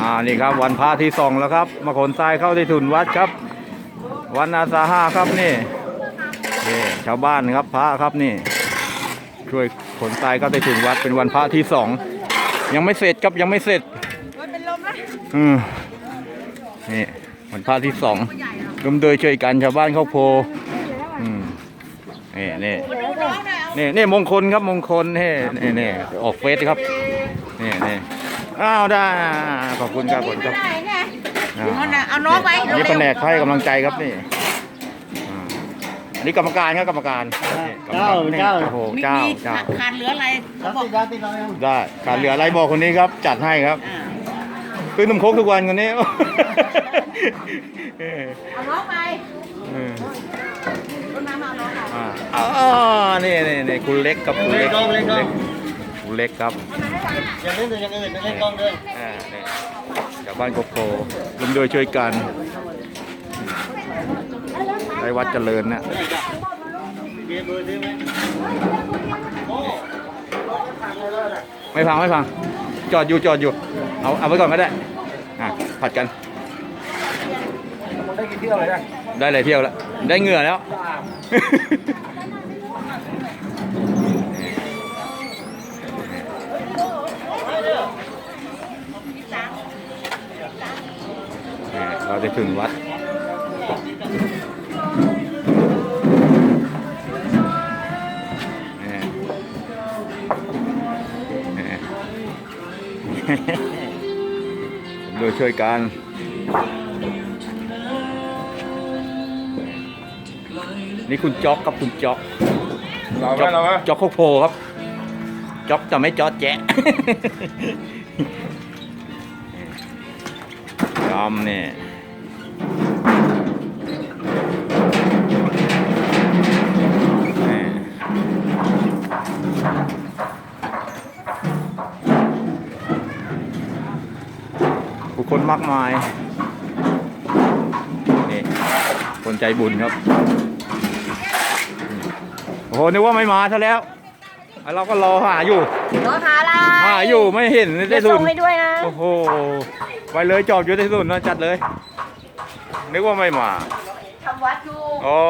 อ่านี่ครับวันพระที่สองแล้วครับ มาขนทรายเข้าที่ถุนวัดครับ วันอาสาหะครับนี่นี่ชาวบ้านครับพระครับนี่ ช่วยขนทรายเข้าที่ถุนวัดเป็นวันพระที่สองยังไม่เสร็จครับยังไม่เสร็จเป็นลมนะอืมนี่วันพระที่สองร่วมโดยช่วยกันชาวบ้านครอบโพอืมนี่นี่ดูน้องหน่อยเอานี่นี่มงคลครับมงคลนี่นี่นี่ออกเฟซครับนี่นี่ อ้าวได้ขอบคุณครับขอบคุณครับได้เนี่ยอ่าเอาน่ะเอาน้องไปอันนี่แผนกให้กำลังใจครับนี่อ่าอันนี้กรรมการครับกรรมการนี่กรรมการนี่เจ้า โอ้โหมีเจ้ามีเจ้าขาดเหลืออะไรเขาบอกยาติดเรายังได้การเหลืออะไรบอกคนนี้ครับ จัดให้ครับอ่าซื้อนมโคกทุกวันคนนี้ เออเอาน้องไปเออรถน้ำมาเอาน้องไป อ่าอ๋อนี่นี่นี่คุณเล็กครับคุณเล็กคุณเล็กคุณ เล็กครับยังเล่นอย่างอื่นเล่นกล้องด้วยอ่านี่ชาวบ้านโกโพร่วมด้วยช่วยกันไปวัดเจริญนะเบอร์ซื้อไหมไม่ฟังไม่ฟังจอดอยู่จอดอยู่ เอาเอาไว้ก่อนก็ได้อะผัดกันมันได้กี่เที่ยวเลยนะได้เลยเที่ยวแล้วได้เหงื่อแล้ว นี่เรา จะถึงวัดนี่นี่โดยช่วยกันนี่คุณจ๊อกครับคุณจ๊อกเราจ๊อกเราจ๊อกโคกโพครับจ๊อกจะไม่จ๊อดแจ๊ะยอมเนี่ย ผู้คนมากมายนี่คนใจบุญครับ โอ้โหนึกว่าไม่มาซะแล้วอะเราก็รอหาอยู่น้องหาอะไรหาอยู่ไม่เห็นในเดี๋ยวสุส่นงให้ด้วยนะ โอ้โห ไปเลยจอบอยู่ในสุนนะจัดเลย นึกว่าไม่มาทำวัดอยู่อ๋อ